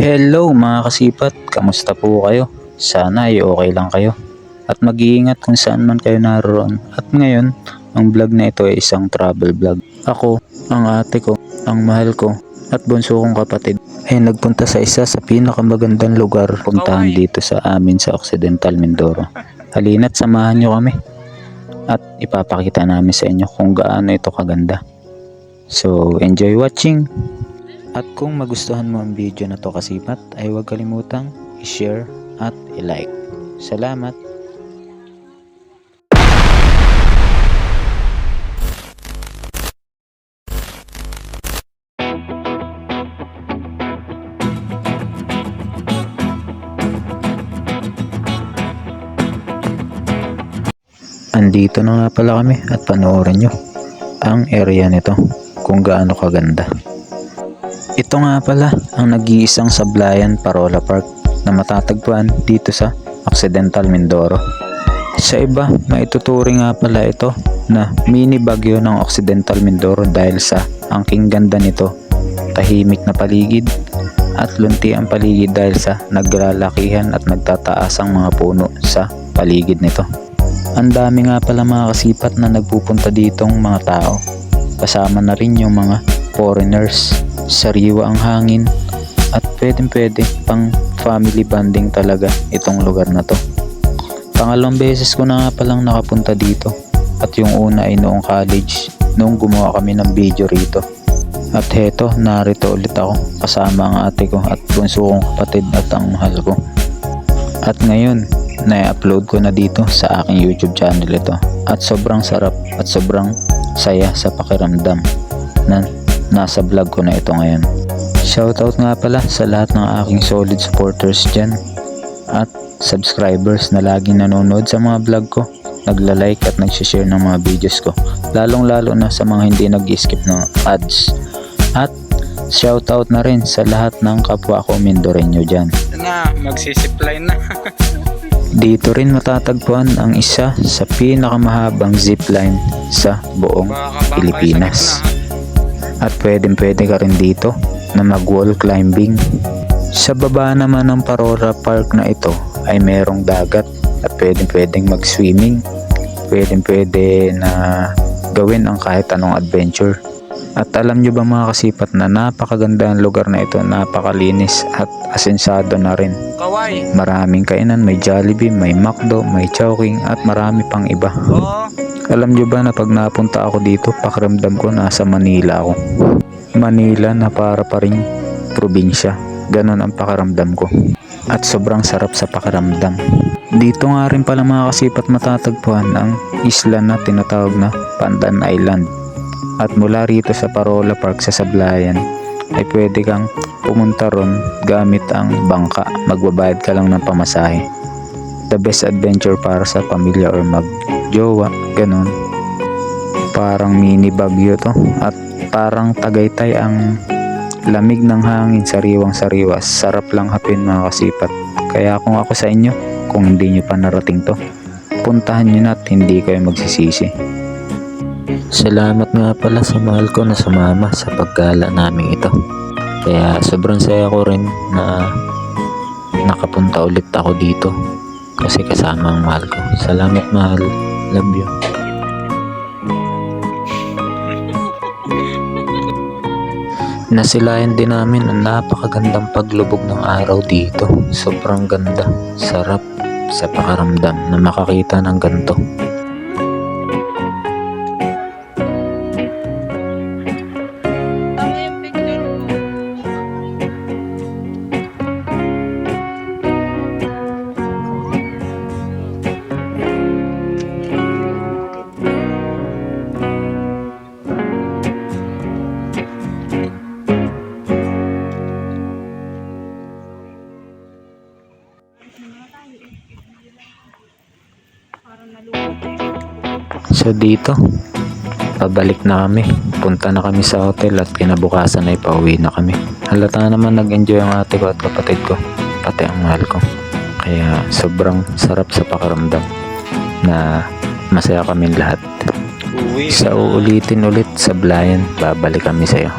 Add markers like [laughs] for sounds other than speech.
Hello mga kasipat, kamusta po kayo? Sana ay okay lang kayo. At mag-iingat kung saan man kayo naroon. At ngayon, ang vlog na ito ay isang travel vlog. Ako, ang ate ko, ang mahal ko, at bunso kong kapatid ay nagpunta sa isa sa pinakamagandang lugar puntahan dito sa amin sa Occidental Mindoro. Halina't samahan nyo kami at ipapakita namin sa inyo kung gaano ito kaganda. So, enjoy watching! At kung magustuhan mo ang video na to kasipat, ay huwag kalimutang i-share at i-like. Salamat! Andito na nga pala kami at panoorin nyo ang area nito kung gaano kaganda. Ito nga pala ang nag-iisang sablayan Parola Park na matatagpuan dito sa Occidental Mindoro. Sa iba, maituturing nga pala ito na mini bagyo ng Occidental Mindoro dahil sa angking ganda nito, tahimik na paligid at lunti ang paligid dahil sa naglalakihan at nagtataasang mga puno sa paligid nito. Ang dami nga pala mga kasipat na nagpupunta ditong mga tao. Kasama na rin yung mga foreigners. Sariwa ang hangin at pwedeng pwede pang family bonding talaga itong lugar na to. Pangalawang beses ko na nga palang nakapunta dito at yung una ay noong college noong gumawa kami ng video rito. At heto, narito ulit ako kasama ang ate ko at bunso kong kapatid at ang mahal ko. At ngayon, na-upload ko na dito sa aking YouTube channel ito. At sobrang sarap at sobrang saya sa pakiramdam na nasa vlog ko na ito ngayon. Shoutout nga pala sa lahat ng aking solid supporters dyan. At subscribers na laging nanonood sa mga vlog ko. Nagla-like at nagsishare ng mga videos ko. Lalong lalo na sa mga hindi nag-skip ng ads. At shoutout na rin sa lahat ng kapwa ko Mindoreño dyan. Na magsisipline na. [laughs] Dito rin matatagpuan ang isa sa pinakamahabang zipline sa buong Baka Pilipinas. At pwedeng pwede ka rin dito na mag wall climbing. Sa baba naman ng Parora Park na ito ay merong dagat at pwedeng pwedeng mag swimming. Pwedeng pwede na gawin ang kahit anong adventure. At alam nyo ba mga kasipat na napakaganda ang lugar na ito, napakalinis at asensado na rin. Kaway. Maraming kainan, may Jollibee, may McDo, may Chowking at marami pang iba. Oo. Alam nyo ba na pag napunta ako dito, pakiramdam ko nasa Manila ako. Manila na para pa rin probinsya. Ganon ang pakiramdam ko. At sobrang sarap sa pakiramdam. Dito nga rin pala mga kasipat matatagpuan ang isla na tinatawag na Pandan Island. At mula rito sa Parola Park sa Sablayan ay pwede kang pumunta ron gamit ang bangka. Magbabayad ka lang ng pamasahe. The best adventure para sa pamilya or mag-jowa, ganun. Parang mini bagyo to at parang tagaytay ang lamig ng hangin sariwang sariwa. Sarap lang hapin mga kasipat. Kaya kung ako sa inyo, kung hindi nyo pa narating to, puntahan nyo na at hindi kayo magsisisi. Salamat nga pala sa mahal ko na sumama sa paggala namin ito. Kaya sobrang saya ko rin na nakapunta ulit ako dito kasi kasama ang mahal ko. Salamat mahal. Love you. [laughs] Nasilayan din namin ang napakagandang paglubog ng araw dito. Sobrang ganda. Sarap sa pakaramdam na makakita ng ganito. So dito, pabalik na kami. Punta na kami sa hotel at kinabukasan ay pauwi na kami. Halata naman nag-enjoy ang ate ko at kapatid ko, pati ang mahal ko. Kaya sobrang sarap sa pakiramdam na masaya kami lahat. Sa uulitin ulit sa Blayan, babalik kami sa'yo.